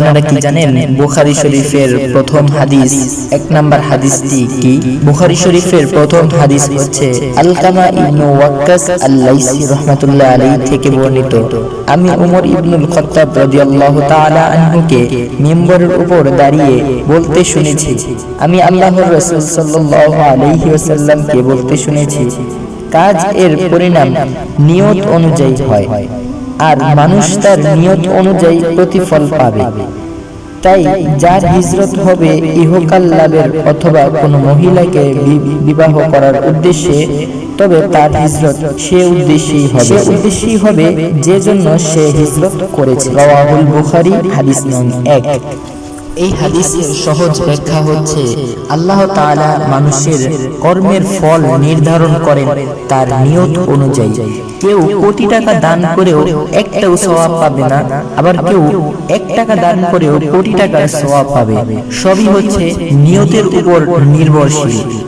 আপনারা কি জানেন বুখারী শরীফের প্রথম হাদিস? এক নাম্বার হাদিসটি কি? বুখারী শরীফের প্রথম হাদিস হচ্ছে আলকামা ইবনু ওয়াক্কাস আল-লাইসি রাহমাতুল্লাহ আলাইহি থেকে বর্ণিত। আমি উমর ইবনুল খাত্তাব রাদিয়াল্লাহু তাআলা আনহুকে মিম্বরের উপর দাঁড়িয়ে বলতে শুনেছি। আমি আল্লাহর রাসূল সাল্লাল্লাহু আলাইহি ওয়াসাল্লামকে বলতে শুনেছি। কাজ এর পরিণাম নিয়ত অনুযায়ী হয়। আর মানুষ তার নিয়ত অনুযায়ী প্রতিফল পাবে। তাই যার হিজরত হবে ইহকাল লাভের অথবা কোনো মহিলাকে বিবাহ করার উদ্দেশ্যে, তবে তার হিজরত সে উদ্দেশ্যেই হবে। সে উদ্দেশ্যেই হবে যে জন্য সে হিজরত করেছে। রাওয়াহুল বুখারী, হাদিস নং এক। এই হাদিসের সহজ ব্যাখ্যা হচ্ছে আল্লাহ তাআলা মানুষের কর্মের ফল নির্ধারণ করেন তার নিয়ত অনুযায়ী। কেউ কোটি টাকা দান করেও একটাও সওয়াব পাবে না আবার কেউ এক টাকা দান করেও কোটি টাকার সওয়াব পাবে। সবই হচ্ছে নিয়তের উপর নির্ভরশীল।